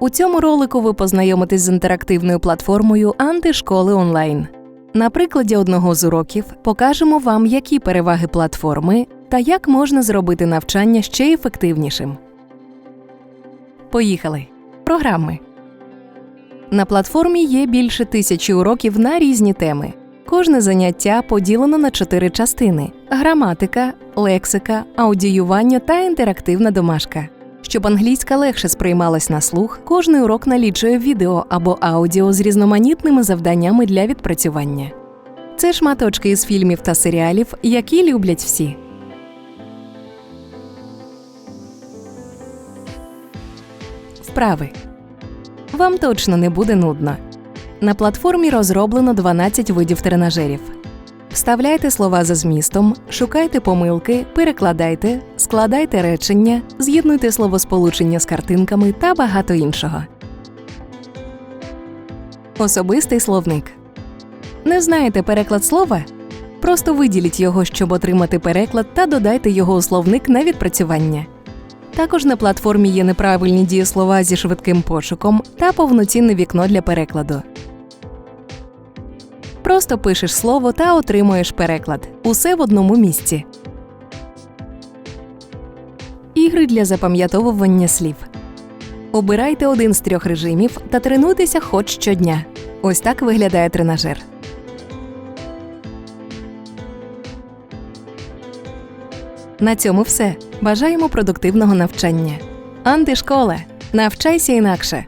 У цьому ролику ви познайомитесь з інтерактивною платформою Антишколи онлайн. На прикладі одного з уроків покажемо вам, які переваги платформи та як можна зробити навчання ще ефективнішим. Поїхали. Програми. На платформі є більше тисячі уроків на різні теми. Кожне заняття поділено на чотири частини: граматика, лексика, аудіювання та інтерактивна домашка. Щоб англійська легше сприймалась на слух, кожний урок налічує відео або аудіо з різноманітними завданнями для відпрацювання. Це шматочки із фільмів та серіалів, які люблять всі. Вправи. Вам точно не буде нудно. На платформі розроблено 12 видів тренажерів. Вставляйте слова за змістом, шукайте помилки, перекладайте, складайте речення, з'єднуйте словосполучення з картинками та багато іншого. Особистий словник. Не знаєте переклад слова? Просто виділіть його, щоб отримати переклад, та додайте його у словник на відпрацювання. Також на платформі є неправильні дієслова зі швидким пошуком та повноцінне вікно для перекладу. Просто пишеш слово та отримуєш переклад. Усе в одному місці. Ігри для запам'ятовування слів. Обирайте один з трьох режимів та тренуйтеся хоч щодня. Ось так виглядає тренажер. На цьому все. Бажаємо продуктивного навчання. Антишкола. Навчайся інакше.